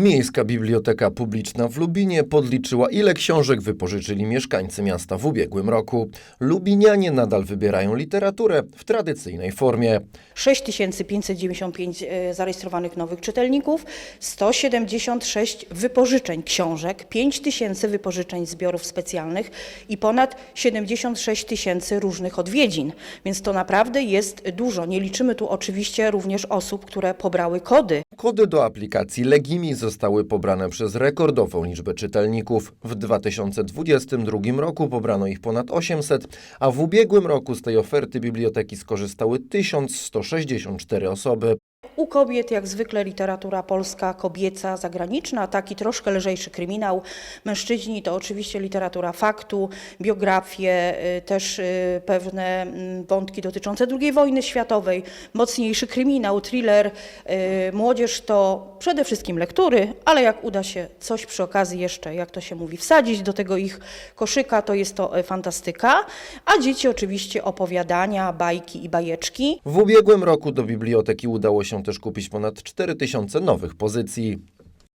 Miejska Biblioteka Publiczna w Lubinie podliczyła, ile książek wypożyczyli mieszkańcy miasta w ubiegłym roku. Lubinianie nadal wybierają literaturę w tradycyjnej formie. 6595 e, zarejestrowanych nowych czytelników, 176 wypożyczeń książek, 5000 wypożyczeń zbiorów specjalnych i ponad 76 tysięcy różnych odwiedzin. Więc to naprawdę jest dużo. Nie liczymy tu oczywiście również osób, które pobrały kody. Kody do aplikacji Legimi zostały pobrane przez rekordową liczbę czytelników. W 2022 roku pobrano ich ponad 800, a w ubiegłym roku z tej oferty biblioteki skorzystały 1164 osoby. U kobiet jak zwykle literatura polska, kobieca, zagraniczna, taki troszkę lżejszy kryminał. Mężczyźni to oczywiście literatura faktu, biografie, y, też y, pewne mm, wątki dotyczące II wojny światowej, mocniejszy kryminał, thriller. Y, Młodzież to przede wszystkim lektury, ale jak uda się coś przy okazji jeszcze, jak to się mówi, wsadzić do tego ich koszyka, to jest to fantastyka. A dzieci oczywiście opowiadania, bajki i bajeczki. W ubiegłym roku do biblioteki udało się też kupić ponad 4000 nowych pozycji.